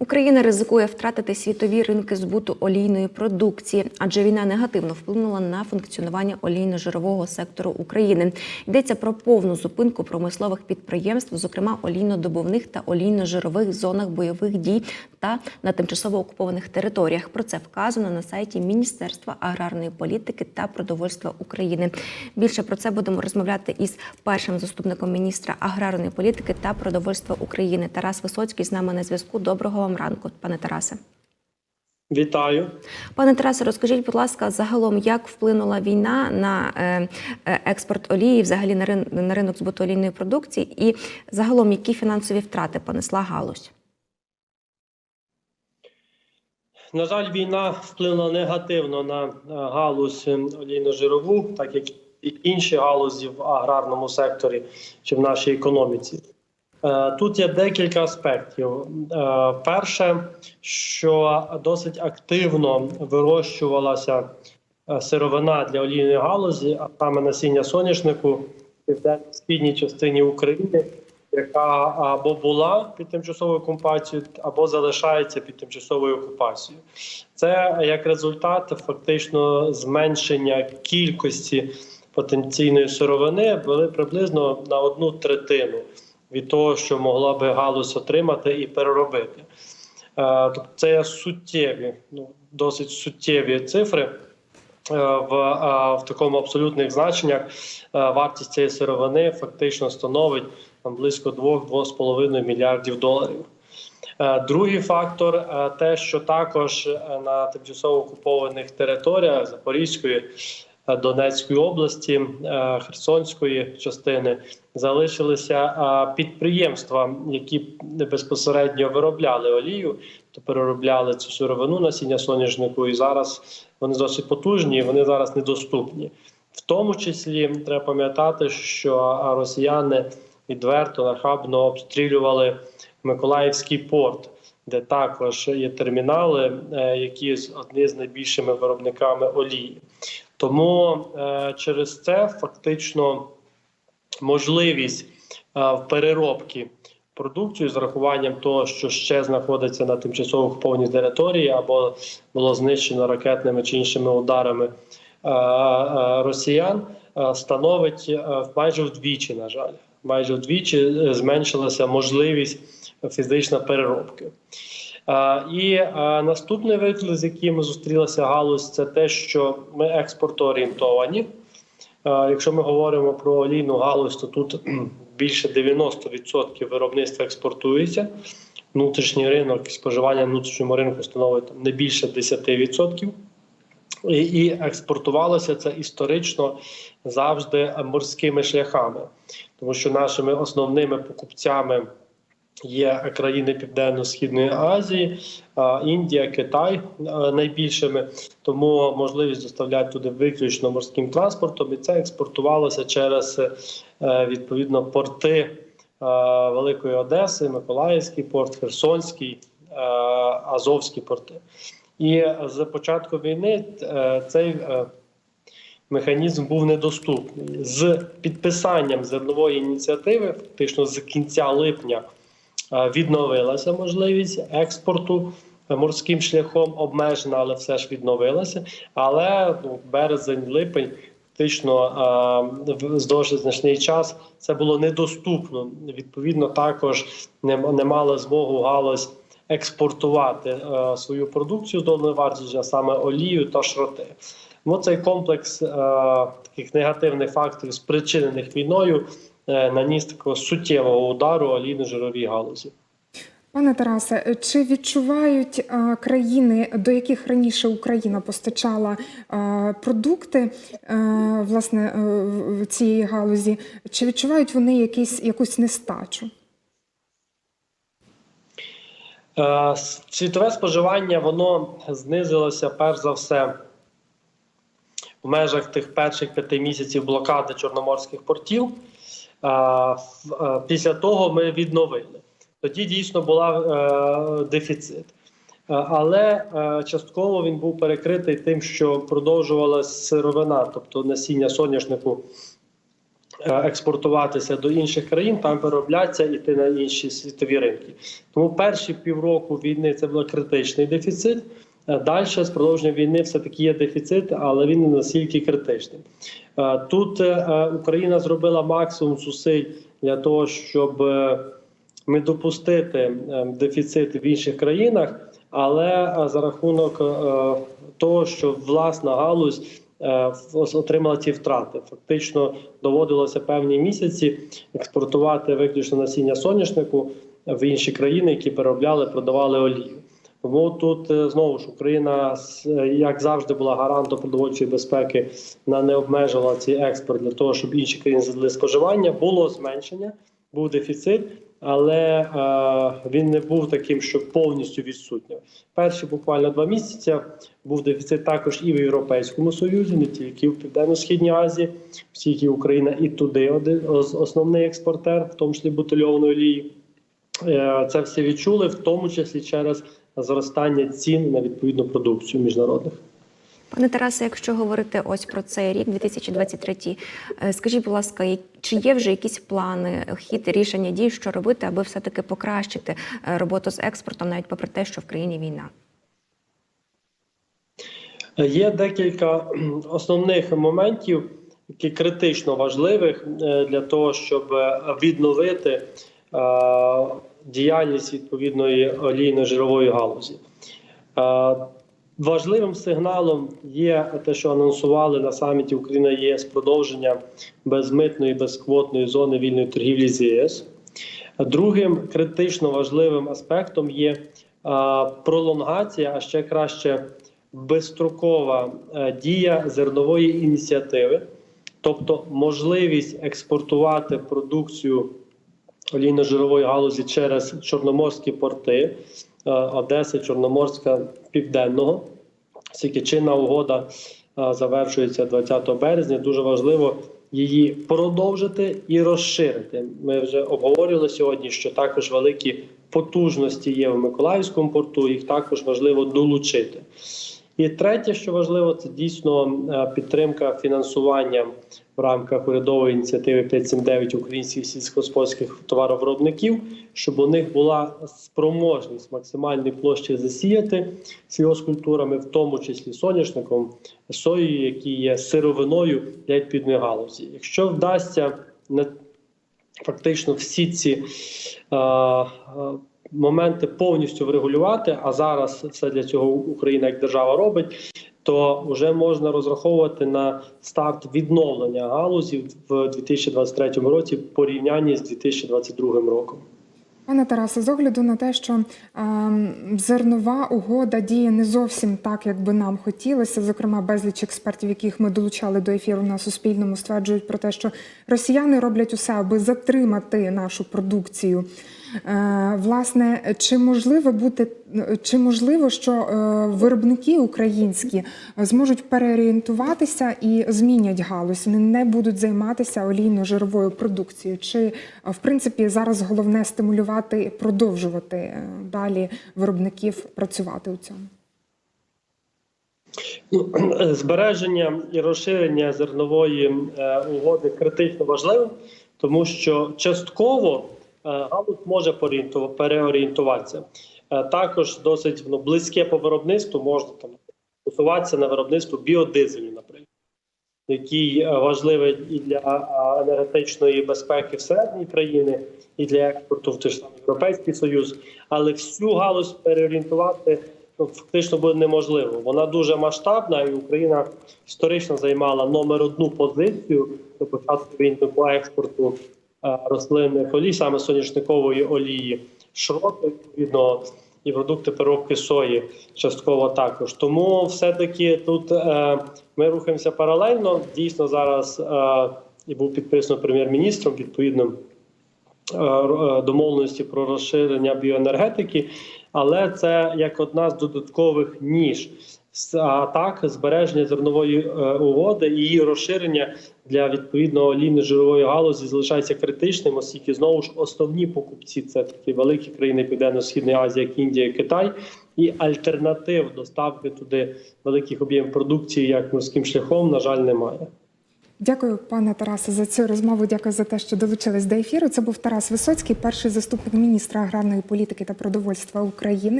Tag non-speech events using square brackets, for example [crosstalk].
Україна ризикує втратити світові ринки збуту олійної продукції, адже війна негативно вплинула на функціонування олійно-жирового сектору України. Йдеться про повну зупинку промислових підприємств, зокрема олійнодобувних та олійно-жирових зонах бойових дій та на тимчасово окупованих територіях. Про це вказано на сайті Міністерства аграрної політики та продовольства України. Більше про це будемо розмовляти із першим заступником міністра аграрної політики та продовольства України Тарас Висоцький з нами на зв'язку. Доброго вам ранку, пане Тарасе. Вітаю. Пане Тарасе, розкажіть, будь ласка, загалом, як вплинула війна на е, е, експорт олії, взагалі на, рин, на ринок збуту олійної продукції, і загалом які фінансові втрати понесла галузь? На жаль, війна вплинула негативно на е, галузь е, олійно-жирову, так як і інші галузі в аграрному секторі чи в нашій економіці. Е, Тут є декілька аспектів. Е, Перше, що досить активно вирощувалася е, сировина для олійної галузі, а саме насіння соняшнику в південно-східній частині України, яка або була під тимчасовою окупацією, або залишається під тимчасовою окупацією. Це як результат фактично зменшення кількості потенційної сировини були приблизно на одну третину від того, що могла би галузь отримати і переробити. Е, Тобто це суттєві, ну досить суттєві цифри. Е, В, е, в такому абсолютних значеннях вартість цієї сировини фактично становить близько 2-2,5 мільярдів доларів. Другий фактор те, що також на тимчасово окупованих територіях Запорізької, Донецької області, е, Херсонської частини залишилися е, підприємства, які безпосередньо виробляли олію, то переробляли цю сировину насіння соняшнику, і зараз вони досить потужні, і вони зараз недоступні. В тому числі треба пам'ятати, що е, росіяни відверто нахабно обстрілювали Миколаївський порт, де також є термінали, е, які з- одні з найбільшими виробниками олії. Тому е, через це фактично можливість е, переробки продукцію з рахуванням того, що ще знаходиться на тимчасово окупованій території, або було знищено ракетними чи іншими ударами е, е, росіян, е, становить е, майже вдвічі, на жаль, майже вдвічі е, зменшилася можливість фізичної переробки. І наступний виклик, з яким зустрілася галузь, це те, що ми експортоорієнтовані. Якщо ми говоримо про олійну галузь, то тут [clears throat] більше 90% виробництва експортується. Внутрішній ринок споживання внутрішньому ринку становить не більше 10%. І, і експортувалося це історично завжди морськими шляхами, тому що нашими основними покупцями є країни Південно-Східної Азії, Індія, Китай найбільшими. Тому можливість доставляти туди виключно морським транспортом, і це експортувалося через е, відповідно порти Великої Одеси, Миколаївський порт, Херсонський, Азовські порти. І з початку війни е, цей е, механізм був недоступний. З підписанням зернової ініціативи, фактично з кінця липня, відновилася можливість експорту морським шляхом обмежена, але все ж відновилася. Але ну, березень, липень. Фактично з дуже значний час це було недоступно. Відповідно, також не, не мала змогу галузь експортувати е, свою продукцію з доданою вартістю, а саме олію та шроти. Ну, цей комплекс е, таких негативних факторів, спричинених війною, наніс такого суттєвого удару олійно-жировій галузі. Пане Тарасе, чи відчувають а, країни, до яких раніше Україна постачала а, продукти а, власне е, в- в цієї галузі, чи відчувають вони якісь, якусь нестачу? Е, Світове споживання воно знизилося перш за все в межах тих перших п'яти місяців блокади чорноморських портів. Після того ми відновили. Тоді дійсно була е, дефіцит. Але е, частково він був перекритий тим, що продовжувалася сировина, тобто насіння соняшнику е, експортуватися до інших країн, там вироблятися і йти на інші світові ринки. Тому перші півроку війни це був критичний дефіцит. Далі з продовження війни все таки є дефіцит, але він не настільки критичний. Е, Тут е, Україна зробила максимум зусиль для того, щоб е, не допустити е, дефіцит в інших країнах, але е, за рахунок е, того, що власна галузь е, отримала ці втрати. Фактично доводилося певні місяці експортувати виключно насіння соняшнику в інші країни, які переробляли, продавали олію. Тому тут е, знову ж Україна, е, як завжди, була гарантом продовольчої безпеки, вона не обмежувала цей експорт для того, щоб інші країни задали споживання. Було зменшення, був дефіцит, але е, він не був таким, що повністю відсутній. Перші буквально два місяці був дефіцит також і в Європейському Союзі, не тільки в Південно-Східній Азії, оскільки Україна і туди один основний експортер, в тому числі бутильованої олії. Е, Це все відчули, в тому числі через зростання цін на відповідну продукцію міжнародних. Пане Тарасе, якщо говорити ось про цей рік, 2023, е, скажіть, будь ласка, чи є вже якісь плани, хід рішення дій, що робити, аби все-таки покращити е, роботу з експортом, навіть попри те, що в країні війна? Є декілька основних моментів, які критично важливих е, для того, щоб е, відновити е, діяльність відповідної олійно-жирової галузі. Е, Важливим сигналом є те, що анонсували на саміті Україна ЄС продовження безмитної безквотної зони вільної торгівлі з ЄС. Другим критично важливим аспектом є пролонгація, а ще краще безстрокова е, дія зернової ініціативи, тобто можливість експортувати продукцію олійно-жирової галузі через чорноморські порти е, Одеси, Чорноморська, Південного. Оскільки чинна угода е, завершується 20 березня, дуже важливо її продовжити і розширити. Ми вже обговорювали сьогодні, що також великі потужності є в Миколаївському порту, їх також важливо долучити. І третє, що важливо, це дійсно е, підтримка фінансування в рамках урядової ініціативи 579 українських сільськогосподарських товаровиробників, щоб у них була спроможність максимальної площі засіяти сільгоспкультурами, в тому числі соняшником, соєю, які є сировиною для відповідної галузі. Якщо вдасться не фактично всі ці е, е, моменти повністю врегулювати, а зараз все для цього Україна як держава робить. То вже можна розраховувати на старт відновлення галузі в 2023 році в порівнянні з 2022 роком. Пане Тарасе, з огляду на те, що ем, зернова угода діє не зовсім так, як би нам хотілося. Зокрема, безліч експертів, яких ми долучали до ефіру на Суспільному, стверджують про те, що росіяни роблять усе, аби затримати нашу продукцію. Е, власне, чи можливо бути, чи можливо, що е, виробники українські зможуть переорієнтуватися і змінять галузь, вони не будуть займатися олійно-жировою продукцією? Чи в принципі зараз головне стимулювати, продовжувати е, далі виробників працювати у цьому? Ну, [clears throat] збереження і розширення зернової угоди критично важливим, тому що частково галузь може переорієнтуватися. Е, також досить ну, близьке по виробництву можна там фокусуватися на виробництву біодизелю, наприклад, який е, важливий і для е, енергетичної безпеки всередині країни, і для експорту в той ж самий Європейський Союз. Але всю галузь переорієнтувати ну, фактично буде неможливо. Вона дуже масштабна, і Україна історично займала номер одну позицію до початку війни по експорту е, рослинних олій, саме соняшникової олії, шроти, відповідно, і продукти переробки сої частково також. Тому все-таки тут е, ми рухаємося паралельно. Дійсно, зараз е, і був підписано прем'єр-міністром відповідним е, е, домовленості про розширення біоенергетики, але це як одна з додаткових ніж. А так, збереження зернової е, угоди і її розширення для відповідно олійно-жирової галузі залишається критичним, оскільки знову ж основні покупці це такі великі країни Південно-Східної Азії, як Індія, Китай, і альтернатив доставки туди великих об'ємів продукції як морським шляхом, на жаль, немає. Дякую, пане Тарасе, за цю розмову. Дякую за те, що долучились до ефіру. Це був Тарас Висоцький, перший заступник міністра аграрної політики та продовольства України.